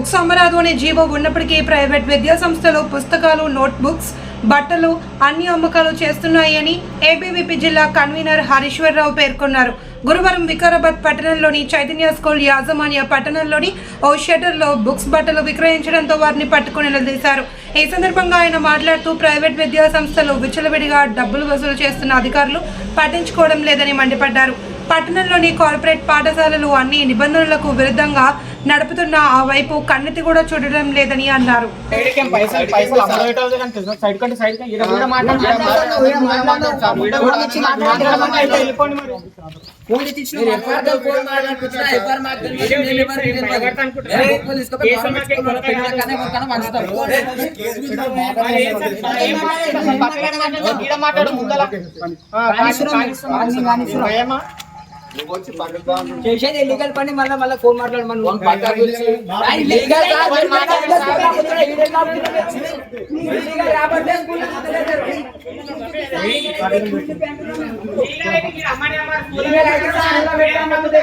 అనే జీవో ఉన్నప్పటికీ ప్రైవేట్ విద్యా సంస్థలు పుస్తకాలు నోట్బుక్స్ బట్టలు అన్ని అమ్మకాలు చేస్తున్నాయని ఏబీవీపీ జిల్లా కన్వీనర్ హరీశ్వరరావు పేర్కొన్నారు. గురువారం వికారాబాద్ పట్టణంలోని చైతన్య స్కూల్ యాజమాన్య పట్టణంలోని ఓ షటర్లో బుక్స్ బట్టలు విక్రయించడంతో వారిని పట్టుకుని నిలదీశారు. ఈ సందర్భంగా ఆయన మాట్లాడుతూ ప్రైవేట్ విద్యా సంస్థలు విచ్చలవిడిగా డబ్బులు వసూలు చేస్తున్న అధికారులు పట్టించుకోవడం లేదని మండిపడ్డారు. పట్టణంలోని కార్పొరేట్ పాఠశాలలు అన్ని నిబంధనలకు విరుద్ధంగా నడుపుతున్న ఆ వైపు కన్నెత్తి కూడా చూడడం లేదని అన్నారు. మాట్లాడు. చేసేది ఇల్లీగల్ పని మళ్ళీ మళ్ళీ ఫోన్ మాట్లాడమని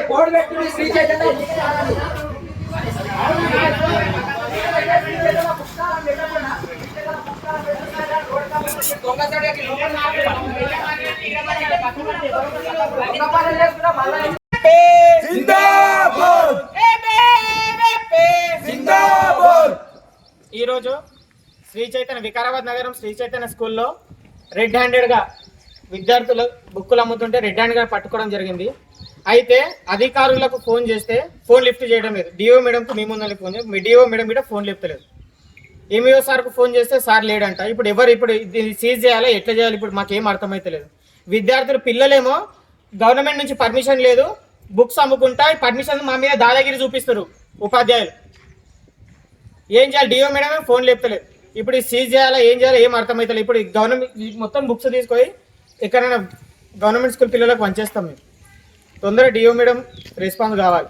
కోడ్ పెట్టుకుని శ్రీ చైతన్య ఈరోజు శ్రీ చైతన్య వికారాబాద్ నగరం శ్రీ చైతన్య స్కూల్లో రెడ్ హ్యాండెడ్గా విద్యార్థులు బుక్కులు అమ్ముతుంటే రెడ్ హ్యాండ్గా పట్టుకోవడం జరిగింది. అయితే అధికారులకు ఫోన్ చేస్తే ఫోన్ లిఫ్ట్ చేయడం లేదు. డిఓ మేడంకు మీ ముందు ఫోన్ చేసి మీ డిఓ మేడం కూడా ఫోన్ లిఫ్ట్ లేదు. ఎంఈఓ సార్కు ఫోన్ చేస్తే సార్ లేడంట. ఇప్పుడు ఎవరు ఇప్పుడు దీన్ని సీజ్ చేయాలా? ఎట్లా చేయాలి? ఇప్పుడు మాకేం అర్థమైతే లేదు. విద్యార్థులు పిల్లలేమో గవర్నమెంట్ నుంచి పర్మిషన్ లేదు. బుక్స్ అమ్ముకుంటా పర్మిషన్ మా మీద దాదాగిరి చూపిస్తారు ఉపాధ్యాయులు. ఏం చేయాలి? డిఓ మేడమే ఫోన్ లేపుతలేదు ఇప్పుడు సీజ్ చేయాలా? ఏం చేయాలా? ఏం అర్థమవుతుంది ఇప్పుడు ఈ గవర్నమెంట్ మొత్తం బుక్స్ తీసుకొని ఎక్కడైనా గవర్నమెంట్ స్కూల్ పిల్లలకు పనిచేస్తాం మేము. తొందరగా డిఓ మేడం రెస్పాన్స్ కావాలి.